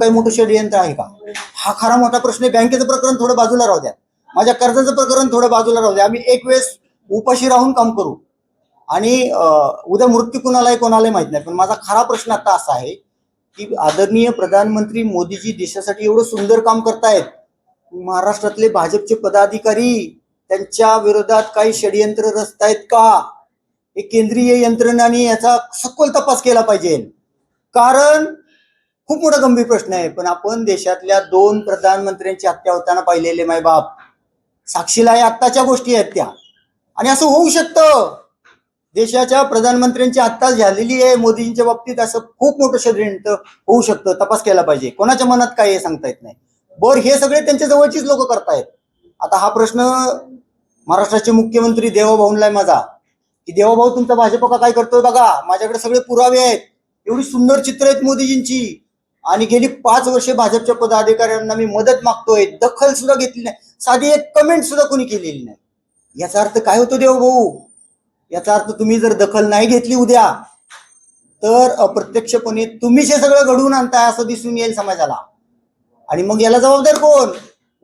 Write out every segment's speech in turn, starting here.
काही मोठं षडयंत्र आहे का? हा खरा मोठा प्रश्न आहे. बँकेचं प्रकरण थोडं बाजूला राहू द्या. माझ्या कर्जाचं प्रकरण थोडं बाजूला राहू द्या. आम्ही एक वेळेस उपाशी राहून काम करू. आणि उद्या मृत्यू कुणालाही कोणालाही माहीत नाही. पण माझा खरा प्रश्न आता असा आहे की आदरणीय प्रधानमंत्री मोदीजी देशासाठी एवढं सुंदर काम करतायत. महाराष्ट्रातले भाजपचे पदाधिकारी त्यांच्या विरोधात काही षडयंत्र रचतायत का? हे केंद्रीय यंत्रणाने याचा सखोल तपास केला पाहिजे. कारण खूप मोठा गंभीर प्रश्न आहे. पण आपण देशातल्या दोन प्रधानमंत्र्यांची हत्या होताना पाहिलेले मायबाप साक्षीला या आत्ताच्या गोष्टी आहेत त्या. आणि असं होऊ शकतं. देशाच्या प्रधानमंत्र्यांची आत्ताच झालेली आहे मोदींच्या बाबतीत असं खूप मोठं षडयंत्र होऊ शकतं. तपास केला पाहिजे. कोणाच्या मनात काय हे सांगता येत नाही. बर हे सगळे त्यांच्या जवळचीच लोक करतायत. आता हा प्रश्न महाराष्ट्राचे मुख्यमंत्री देवाभाऊंला आहे माझा. की देवाभाऊ तुमचा भाजप का काय करतोय बघा? माझ्याकडे सगळे पुरावे आहेत. एवढी सुंदर चित्र आहेत मोदीजींची. आणि गेली पाच वर्षे भाजपच्या पदाधिकाऱ्यांना मी मदत मागतोय दखल सुद्धा घेतली नाही साधी एक कमेंट सुद्धा कोणी केलेली नाही. याचा अर्थ काय होतो देवभाऊ याचा अर्थ तुम्ही जर दखल नाही घेतली उद्या तर अप्रत्यक्षपणे तुम्हीच हे सगळं घडवून आणताय असं दिसून येईल समाजाला. आणि मग याला जबाबदार कोण?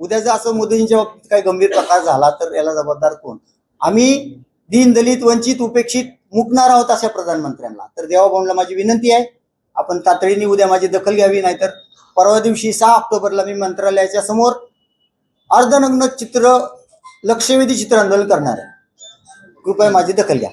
उद्या जर असं मोदींच्या बाबतीत काही गंभीर प्रकार झाला तर याला जबाबदार कोण? आम्ही दीन दलित वंचित उपेक्षित मुकणार आहोत अशा प्रधानमंत्र्यांना. तर देवाभाऊंना माझी विनंती आहे आपण तातडीने उद्या माझी दखल घ्यावी नाहीतर परवा दिवशी सहा ऑक्टोबरला मी मंत्रालयाच्या समोर अर्धनग्न चित्र लक्षवेधी चित्र आंदोलन करणार आहे. कृपया माझी दखल घ्या.